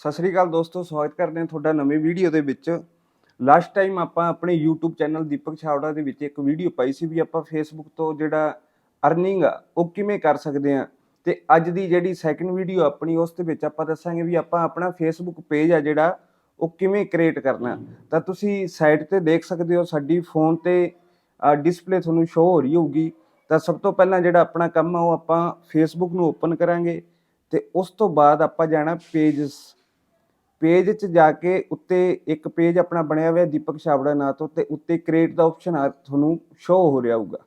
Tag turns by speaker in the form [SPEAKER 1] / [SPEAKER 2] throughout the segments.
[SPEAKER 1] ਸਤਿ ਸ੍ਰੀ ਅਕਾਲ ਦੋਸਤੋ, ਸਵਾਗਤ ਕਰਦੇ ਹਾਂ ਤੁਹਾਡਾ ਨਵੀਂ ਵੀਡੀਓ ਦੇ ਵਿੱਚ। ਲਾਸਟ ਟਾਈਮ ਆਪਾਂ ਆਪਣੇ YouTube ਚੈਨਲ ਦੀਪਕ ਛਾਵੜਾ ਦੇ ਵਿੱਚ ਇੱਕ ਵੀਡੀਓ ਪਾਈ ਸੀ ਵੀ ਆਪਾਂ Facebook ਤੋਂ ਜਿਹੜਾ ਅਰਨਿੰਗ ਆ, ਉਹ ਕਿਵੇਂ ਕਰ ਸਕਦੇ ਆ ਤੇ ਅੱਜ ਦੀ ਜਿਹੜੀ ਸੈਕੰਡ ਵੀਡੀਓ ਆਪਣੀ, ਉਸ ਦੇ ਵਿੱਚ ਆਪਾਂ ਦੱਸਾਂਗੇ ਵੀ ਆਪਾਂ ਆਪਣਾ Facebook ਪੇਜ ਆ ਜਿਹੜਾ, ਉਹ ਕਿਵੇਂ ਕ੍ਰੀਏਟ ਕਰਨਾ। ਤਾਂ ਤੁਸੀਂ ਸਾਈਟ ਤੇ ਦੇਖ ਸਕਦੇ ਹੋ, ਸਾਡੀ ਫੋਨ ਤੇ ਡਿਸਪਲੇ ਤੁਹਾਨੂੰ ਸ਼ੋ ਹੋ ਰਹੀ ਹੋਊਗੀ। ਤਾਂ ਸਭ ਤੋਂ ਪਹਿਲਾਂ ਜਿਹੜਾ ਆਪਣਾ ਕੰਮ ਆ, ਉਹ ਆਪਾਂ Facebook ਨੂੰ ਓਪਨ ਕਰਾਂਗੇ। ਤੇ ਉਸ ਤੋਂ ਬਾਅਦ ਆਪਾਂ ਜਾਣਾ ਪੇਜਸ ਪੇਜ 'ਚ ਜਾ ਕੇ ਉੱਤੇ ਇੱਕ ਪੇਜ ਆਪਣਾ ਬਣਿਆ ਹੋਇਆ ਦੀਪਕ ਛਾਬੜਾ ਨਾਂ ਤੋਂ ਤੇ ਉੱਤੇ ਕ੍ਰੀਏਟ ਦਾ ਆਪਸ਼ਨ ਆ, ਤੁਹਾਨੂੰ ਸ਼ੋ ਹੋ ਰਿਹਾ ਹੋਊਗਾ।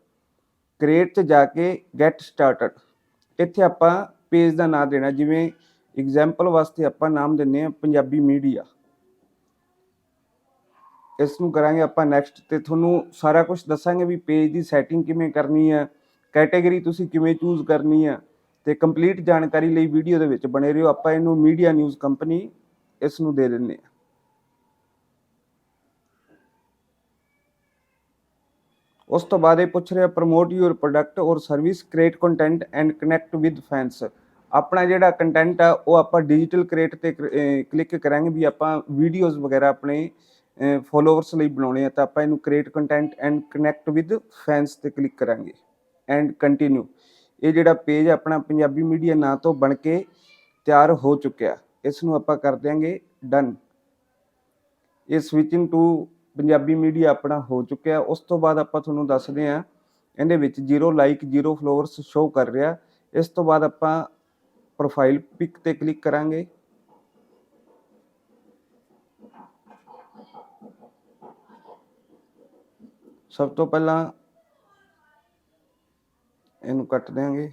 [SPEAKER 1] ਕ੍ਰੀਏਟ 'ਚ ਜਾ ਕੇ ਗੈਟ ਸਟਾਰਟਡ ਇੱਥੇ ਆਪਾਂ ਪੇਜ ਦਾ ਨਾਮ ਦੇਣਾ, ਜਿਵੇਂ ਐਗਜ਼ਾਮਪਲ ਵਾਸਤੇ ਆਪਾਂ ਨਾਮ ਦਿੰਨੇ ਆ ਪੰਜਾਬੀ ਮੀਡੀਆ ਇਸ ਨੂੰ ਕਰਾਂਗੇ ਆਪਾਂ ਨੈਕਸਟ ਤੇ ਤੁਹਾਨੂੰ ਸਾਰਾ ਕੁਝ ਦੱਸਾਂਗੇ ਵੀ ਪੇਜ ਦੀ ਸੈਟਿੰਗ ਕਿਵੇਂ ਕਰਨੀ ਹੈ ਕੈਟਾਗਰੀ ਤੁਸੀਂ ਕਿਵੇਂ ਚੂਜ਼ ਕਰਨੀ ਹੈ ਤੇ ਕੰਪਲੀਟ ਜਾਣਕਾਰੀ ਲਈ ਵੀਡੀਓ ਦੇ ਵਿੱਚ ਬਣੇ ਰਹੋ। ਆਪਾਂ ਇਹਨੂੰ ਮੀਡੀਆ ਨਿਊਜ਼ ਕੰਪਨੀ ਇਸ ਨੂੰ ਦੇ ਦਿੰਨੇ ਆ। ਉਸ ਤੋਂ ਬਾਅਦ ਇਹ ਪੁੱਛ ਰਿਹਾ promote your product or service create content and connect with fans ਆਪਣਾ ਜਿਹੜਾ ਕੰਟੈਂਟ ਆ, ਉਹ ਆਪਾਂ ਡਿਜੀਟਲ ਕ੍ਰੀਏਟ ਤੇ ਕਲਿੱਕ ਕਰਾਂਗੇ ਵੀ ਆਪਾਂ ਵੀਡੀਓਜ਼ ਵਗੈਰਾ ਆਪਣੇ ਫੋਲੋਅਰਸ ਲਈ ਬਣਾਉਣੇ ਆ, ਤਾਂ ਆਪਾਂ ਇਹਨੂੰ create content and connect with fans ਤੇ ਕਲਿੱਕ ਕਰਾਂਗੇ। ਐਂਡ ਕੰਟੀਨਿਊ ਇਹ ਜਿਹੜਾ ਪੇਜ ਆਪਣਾ ਪੰਜਾਬੀ ਮੀਡੀਆ ਨਾਂ ਤੋਂ ਬਣ ਕੇ ਤਿਆਰ ਹੋ ਚੁੱਕਿਆ। ਇਸ ਨੂੰ ਆਪਾਂ ਕਰ ਦਿਆਂਗੇ ਡਨ ਇਹ ਸਵਿਚਿੰਗ ਟੂ ਪੰਜਾਬੀ ਮੀਡੀਆ ਆਪਣਾ ਹੋ ਚੁੱਕਿਆ। ਉਸ ਤੋਂ ਬਾਅਦ ਆਪਾਂ ਤੁਹਾਨੂੰ ਦੱਸਦੇ ਹਾਂ, ਇਹਦੇ ਵਿੱਚ zero like zero followers show ਕਰ ਰਿਹਾ। ਇਸ ਤੋਂ ਬਾਅਦ ਆਪਾਂ ਪ੍ਰੋਫਾਈਲ ਪਿਕ ਤੇ ਕਲਿੱਕ ਕਰਾਂਗੇ। ਸਭ ਤੋਂ ਪਹਿਲਾਂ ਇਹਨੂੰ ਕੱਟ ਦਿਆਂਗੇ।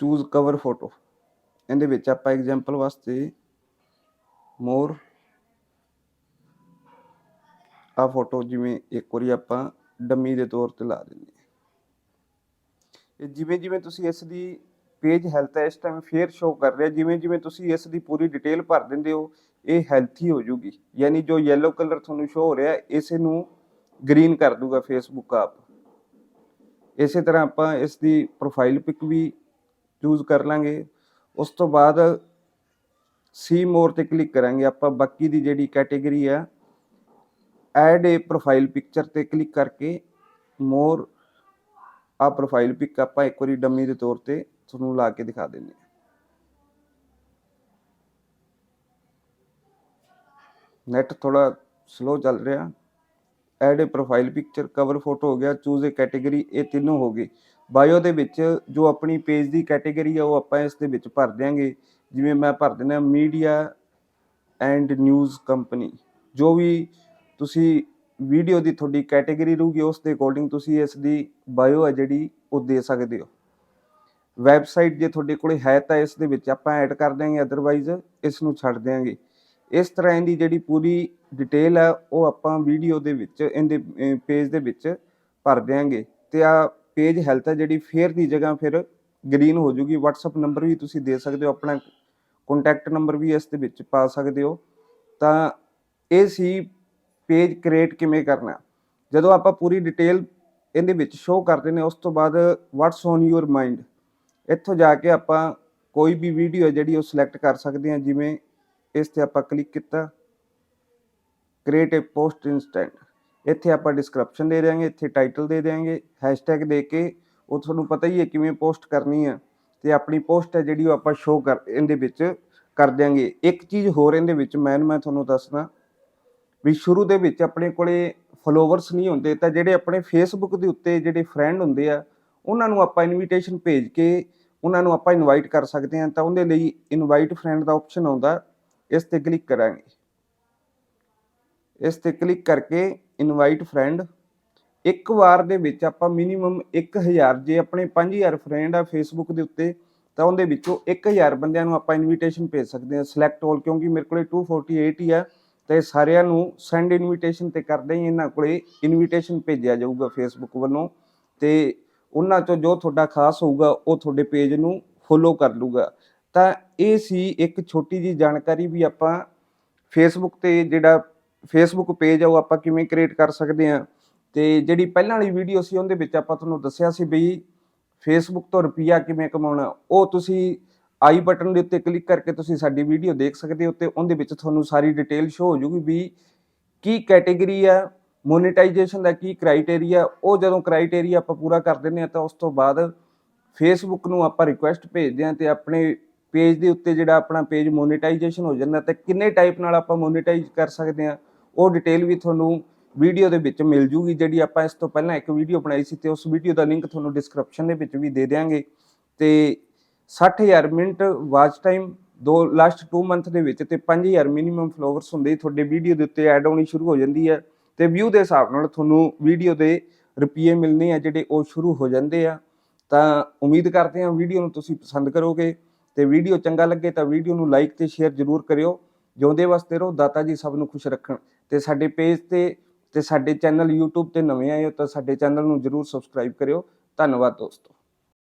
[SPEAKER 1] ਚੂਜ਼ ਕਵਰ ਫੋਟੋ ਇਹਦੇ ਵਿੱਚ ਆਪਾਂ ਐਗਜ਼ਾਮਪਲ ਵਾਸਤੇ ਮੋਰ ਆ ਫੋਟੋ ਜਿਵੇਂ ਇੱਕ ਵਾਰੀ ਆਪਾਂ ਡੰਮੀ ਦੇ ਤੌਰ ਤੇ ਲਾ ਦਿੰਦੇ ਹਾਂ। ਇਹ ਜਿਵੇਂ ਜਿਵੇਂ ਤੁਸੀਂ ਇਸ ਦੀ ਪੇਜ ਹੈਲਥ ਹੈ, ਇਸ ਟਾਈਮ ਫੇਰ ਸ਼ੋ ਕਰ ਰਿਹਾ, ਜਿਵੇਂ ਜਿਵੇਂ ਤੁਸੀਂ ਇਸ ਦੀ ਪੂਰੀ ਡਿਟੇਲ ਭਰ ਦਿੰਦੇ ਹੋ, ਇਹ ਹੈਲਥੀ ਹੋ ਜੂਗੀ। ਯਾਨੀ ਜੋ ਯੈਲੋ ਕਲਰ ਤੁਹਾਨੂੰ ਸ਼ੋ ਹੋ ਰਿਹਾ, ਇਸੇ ਨੂੰ ਗ੍ਰੀਨ ਕਰ ਦੂਗਾ ਫੇਸਬੁੱਕ ਆਪ। ਇਸੇ ਤਰ੍ਹਾਂ ਆਪਾਂ ਇਸ ਦੀ ਪ੍ਰੋਫਾਈਲ ਪਿਕ ਵੀ ਚੂਜ਼ ਕਰ ਲਾਂਗੇ। ਉਸ ਤੋਂ ਬਾਅਦ ਸੀ ਮੋਰ ਤੇ ਕਲਿੱਕ ਕਰਾਂਗੇ। ਆਪਾਂ ਬਾਕੀ ਦੀ ਜਿਹੜੀ ਕੈਟੇਗਰੀ ਆ ਐਡ ਏ ਪ੍ਰੋਫਾਈਲ ਪਿਕਚਰ ਤੇ ਕਲਿੱਕ ਕਰਕੇ ਮੋਰ ਆ ਪ੍ਰੋਫਾਈਲ ਪਿਕ ਆਪਾਂ ਇੱਕ ਵਾਰੀ ਡੰਮੀ ਦੇ ਤੌਰ ਤੇ ਤੁਹਾਨੂੰ ਲਾ ਕੇ ਦਿਖਾ ਦਿੰਦੇ ਹਾਂ। ਨੈਟ ਥੋੜਾ ਸਲੋ ਚੱਲ ਰਿਹਾ। Add a profile picture cover photo ਹੋ ਗਿਆ ਚੂਜ਼ ਏ ਕੈਟੇਗਰੀ ਇਹ ਤਿੰਨੋਂ ਹੋ ਗਏ। ਬਾਇਓ ਦੇ ਵਿੱਚ ਜੋ ਆਪਣੀ ਪੇਜ ਦੀ ਕੈਟਾਗਰੀ ਆ, ਉਹ ਆਪਾਂ ਇਸ ਦੇ ਵਿੱਚ ਭਰ ਦਿਆਂਗੇ। ਜਿਵੇਂ ਮੈਂ ਭਰ ਦਿੰਦਾ ਮੀਡੀਆ ਐਂਡ ਨਿਊਜ਼ ਕੰਪਨੀ। ਜੋ ਵੀ ਤੁਸੀਂ ਵੀਡੀਓ ਦੀ ਤੁਹਾਡੀ ਕੈਟਾਗਰੀ ਰਹੂਗੀ, ਉਸ ਦੇ ਅਕੋਰਡਿੰਗ ਤੁਸੀਂ ਇਸ ਦੀ ਬਾਇਓ ਹੈ ਜਿਹੜੀ, ਉਹ ਦੇ ਸਕਦੇ ਹੋ। ਵੈਬਸਾਈਟ ਜੇ ਤੁਹਾਡੇ ਕੋਲੇ ਹੈ ਤਾਂ ਇਸ ਦੇ ਵਿੱਚ ਆਪਾਂ ਐਡ ਕਰ ਦਿਆਂਗੇ ਅਦਰਵਾਈਜ਼ ਇਸ ਨੂੰ ਛੱਡ ਦਿਆਂਗੇ। ਇਸ ਤਰ੍ਹਾਂ ਇਹਦੀ ਜਿਹੜੀ ਪੂਰੀ ਡਿਟੇਲ ਹੈ ਉਹ ਆਪਾਂ ਵੀਡੀਓ ਦੇ ਵਿੱਚ, ਇਹਦੇ ਪੇਜ ਦੇ ਵਿੱਚ ਭਰ ਦਿਆਂਗੇ। ਤੇ ਆ ਪੇਜ ਹੈਲਥ ਹੈ ਜਿਹੜੀ ਫੇਰ ਦੀ ਜਗ੍ਹਾ ਫਿਰ ਗ੍ਰੀਨ ਹੋ ਜੂਗੀ। WhatsApp ਨੰਬਰ ਵੀ ਤੁਸੀਂ ਦੇ ਸਕਦੇ ਹੋ, ਆਪਣਾ ਕੰਟੈਕਟ ਨੰਬਰ ਵੀ ਇਸ ਦੇ ਵਿੱਚ ਪਾ ਸਕਦੇ ਹੋ। ਤਾਂ ਇਹ ਸੀ ਪੇਜ ਕ੍ਰੀਏਟ ਕਿਵੇਂ ਕਰਨਾ। ਜਦੋਂ ਆਪਾਂ ਪੂਰੀ ਡਿਟੇਲ ਇਹਦੇ ਵਿੱਚ ਸ਼ੋ ਕਰਦੇ ਨੇ, ਉਸ ਤੋਂ ਬਾਅਦ ਵਾਟਸ ਔਨ ਯੂਰ ਮਾਈਂਡ ਇੱਥੋਂ ਜਾ ਕੇ ਆਪਾਂ ਕੋਈ ਵੀ ਵੀਡੀਓ ਜਿਹੜੀ ਉਹ ਸਿਲੈਕਟ ਕਰ ਸਕਦੇ ਹਾਂ। ਜਿਵੇਂ ਇਸ ਤੇ ਆਪਾਂ ਕਲਿੱਕ ਕੀਤਾ ਕ੍ਰੀਏਟ ਅ ਪੋਸਟ ਇਨਸਟੈਂਟ ਇੱਥੇ ਆਪਾਂ ਡਿਸਕ੍ਰਿਪਸ਼ਨ ਦੇ ਦੇਵਾਂਗੇ ਇੱਥੇ ਟਾਈਟਲ ਦੇ ਦੇਵਾਂਗੇ ਹੈਸ਼ਟੈਗ ਦੇ ਕੇ ਉਹ ਤੁਹਾਨੂੰ ਪਤਾ ਹੀ ਹੈ ਕਿਵੇਂ ਪੋਸਟ ਕਰਨੀ ਹੈ ਤੇ ਆਪਣੀ ਪੋਸਟ ਹੈ ਜਿਹੜੀ ਉਹ ਆਪਾਂ ਸ਼ੋ ਕਰ, ਇਹਦੇ ਵਿੱਚ ਕਰ ਦਿਆਂਗੇ। ਇੱਕ ਚੀਜ਼ ਹੋਰ ਇਹਦੇ ਵਿੱਚ ਮੈਂ ਮੈਂ ਤੁਹਾਨੂੰ ਦੱਸਦਾ ਵੀ ਸ਼ੁਰੂ ਦੇ ਵਿੱਚ ਆਪਣੇ ਕੋਲੇ ਫੋਲੋਵਰਸ ਨਹੀਂ ਹੁੰਦੇ ਤਾਂ ਜਿਹੜੇ ਆਪਣੇ ਫੇਸਬੁੱਕ ਦੇ ਉੱਤੇ ਜਿਹੜੇ ਫਰੈਂਡ ਹੁੰਦੇ ਆ, ਉਹਨਾਂ ਨੂੰ ਆਪਾਂ ਇਨਵੀਟੇਸ਼ਨ ਭੇਜ ਕੇ ਉਹਨਾਂ ਨੂੰ ਆਪਾਂ ਇਨਵਾਈਟ ਕਰ ਸਕਦੇ ਹਾਂ ਤਾਂ ਉਹਦੇ ਲਈ ਇਨਵਾਈਟ ਫਰੈਂਡ ਦਾ ਆਪਸ਼ਨ ਆਉਂਦਾ, ਇਸ ਤੇ ਕਲਿੱਕ ਕਰਾਂਗੇ। ਇਸ ਤੇ ਕਲਿੱਕ ਕਰਕੇ ਇਨਵਾਈਟ ਫਰੈਂਡ। ਇੱਕ ਵਾਰ ਦੇ ਵਿੱਚ ਆਪਾਂ ਮਿਨੀਮਮ 1000 ਜੇ ਆਪਣੇ 5000 ਫਰੈਂਡ ਆ ਫੇਸਬੁੱਕ ਦੇ ਉੱਤੇ, ਤਾਂ ਉਹਦੇ ਵਿੱਚੋਂ 1000 ਬੰਦਿਆਂ ਨੂੰ ਆਪਾਂ ਇਨਵੀਟੇਸ਼ਨ ਭੇਜ ਸਕਦੇ ਹਾਂ। ਸਿਲੈਕਟ ਆਲ ਕਿਉਂਕਿ ਮੇਰੇ ਕੋਲੇ 248 ਹੀ ਆ, ਤੇ ਸਾਰਿਆਂ ਨੂੰ ਸੈਂਡ ਇਨਵੀਟੇਸ਼ਨ ਤੇ ਕਰਦੇ ਹੀ ਇਹਨਾਂ ਕੋਲੇ ਇਨਵੀਟੇਸ਼ਨ ਭੇਜਿਆ ਜਾਊਗਾ ਫੇਸਬੁੱਕ ਵੱਲੋਂ। ਤੇ ਉਹਨਾਂ ਚੋਂ ਜੋ ਤੁਹਾਡਾ ਖਾਸ ਹੋਊਗਾ, ਉਹ ਤੁਹਾਡੇ ਪੇਜ ਨੂੰ ਫੋਲੋ ਕਰ ਲੂਗਾ ਤਾਂ ਇਹ ਸੀ ਇੱਕ ਛੋਟੀ ਜੀ ਜਾਣਕਾਰੀ ਵੀ ਆਪਾਂ ਫੇਸਬੁੱਕ ਤੇ ਜਿਹੜਾ ਫੇਸਬੁੱਕ ਪੇਜ ਆ, ਉਹ ਆਪਾਂ ਕਿਵੇਂ ਕ੍ਰੀਏਟ ਕਰ ਸਕਦੇ ਹਾਂ? ਤੇ ਜਿਹੜੀ ਪਹਿਲਾਂ ਵਾਲੀ ਵੀਡੀਓ ਸੀ, ਉਹਦੇ ਵਿੱਚ ਆਪਾਂ ਤੁਹਾਨੂੰ ਦੱਸਿਆ ਸੀ ਬਈ ਫੇਸਬੁੱਕ ਤੋਂ ਰੁਪਈਆ ਕਿਵੇਂ ਕਮਾਉਣਾ? ਉਹ ਤੁਸੀਂ ਆਈ ਬਟਨ ਦੇ ਉੱਤੇ ਕਲਿੱਕ ਕਰਕੇ ਤੁਸੀਂ ਸਾਡੀ ਵੀਡੀਓ ਦੇਖ ਸਕਦੇ ਹੋ ਤੇ ਉਹਦੇ ਵਿੱਚ ਤੁਹਾਨੂੰ ਸਾਰੀ ਡਿਟੇਲ ਸ਼ੋ ਹੋ ਜੂਗੀ ਵੀ ਕੀ ਕੈਟੇਗਰੀ ਆ ਮੋਨੇਟਾਈਜੇਸ਼ਨ ਦਾ ਕੀ ਕ੍ਰਾਈਟੇਰੀਆ ਉਹ ਜਦੋਂ ਕ੍ਰਾਈਟੇਰੀਆ ਆਪਾਂ ਪੂਰਾ ਕਰ ਦਿੰਦੇ ਆ ਤਾਂ ਉਸ ਤੋਂ ਬਾਅਦ ਫੇਸਬੁੱਕ ਨੂੰ ਆਪਾਂ ਰਿਕੁਐਸਟ ਭੇਜਦੇ ਆ ਤੇ ਆਪਣੇ ਪੇਜ ਦੇ ਉੱਤੇ ਜਿਹੜਾ ਆਪਣਾ ਪੇਜ ਮੋਨੇਟਾਈਜੇਸ਼ਨ ਹੋ ਜਾਂਦਾ ਤੇ ਕਿੰਨੇ ਟਾਈਪ ਨਾਲ ਆਪਾਂ ਮੋਨੇਟਾਈਜ਼ ਕਰ ਸਕਦੇ ਆ ਉਹ ਡਿਟੇਲ ਵੀ ਤੁਹਾਨੂੰ ਵੀਡੀਓ ਦੇ ਵਿੱਚ ਮਿਲ ਜੂਗੀ, ਜਿਹੜੀ ਆਪਾਂ ਇਸ ਤੋਂ ਪਹਿਲਾਂ ਇੱਕ ਵੀਡੀਓ ਬਣਾਈ ਸੀ ਤੇ ਉਸ ਵੀਡੀਓ ਦਾ ਲਿੰਕ ਤੁਹਾਨੂੰ ਡਿਸਕ੍ਰਿਪਸ਼ਨ ਦੇ ਵਿੱਚ ਵੀ ਦੇ ਦਿਆਂਗੇ। ਤੇ 60000 ਮਿੰਟ ਵਾਚ ਟਾਈਮ ਦੋ ਲਾਸਟ 2 ਮੰਥ ਦੇ ਵਿੱਚ ਤੇ 5000 ਮਿਨੀਮਮ ਫਲੋਵਰਸ ਹੁੰਦੇ ਤੁਹਾਡੇ ਵੀਡੀਓ ਦੇ ਉੱਤੇ ਐਡ ਆਉਣੀ ਸ਼ੁਰੂ ਹੋ ਜਾਂਦੀ ਹੈ ਤੇ ਵਿਊ ਦੇ ਹਿਸਾਬ ਨਾਲ ਤੁਹਾਨੂੰ ਵੀਡੀਓ ਦੇ ਰੁਪਏ ਮਿਲਣੇ ਆ ਜਿਹੜੇ ਉਹ ਸ਼ੁਰੂ ਹੋ ਜਾਂਦੇ ਆ। ਤਾਂ ਉਮੀਦ ਕਰਦੇ ਹਾਂ ਵੀਡੀਓ ਨੂੰ ਤੁਸੀਂ ਪਸੰਦ ਕਰੋਗੇ। ਤੇ ਵੀਡੀਓ ਚੰਗਾ ਲੱਗੇ ਤਾਂ ਵੀਡੀਓ ਨੂੰ ਲਾਈਕ ਤੇ ਸ਼ੇਅਰ ਜ਼ਰੂਰ ਕਰਿਓ। ਜਿਉਂਦੇ ਵਾਸਤੇ ਰਹੋ, ਦਾਤਾ ਜੀ ਸਭ ਨੂੰ ਖੁਸ਼ ਰੱਖਣ। ਤੇ ਸਾਡੇ ਪੇਜ ਤੇ ਤੇ ਸਾਡੇ ਚੈਨਲ YouTube ਤੇ ਨਵੇਂ ਆਏ ਹੋ ਤਾਂ ਸਾਡੇ ਚੈਨਲ ਨੂੰ ਜ਼ਰੂਰ ਸਬਸਕ੍ਰਾਈਬ ਕਰਿਓ। ਧੰਨਵਾਦ ਦੋਸਤੋ।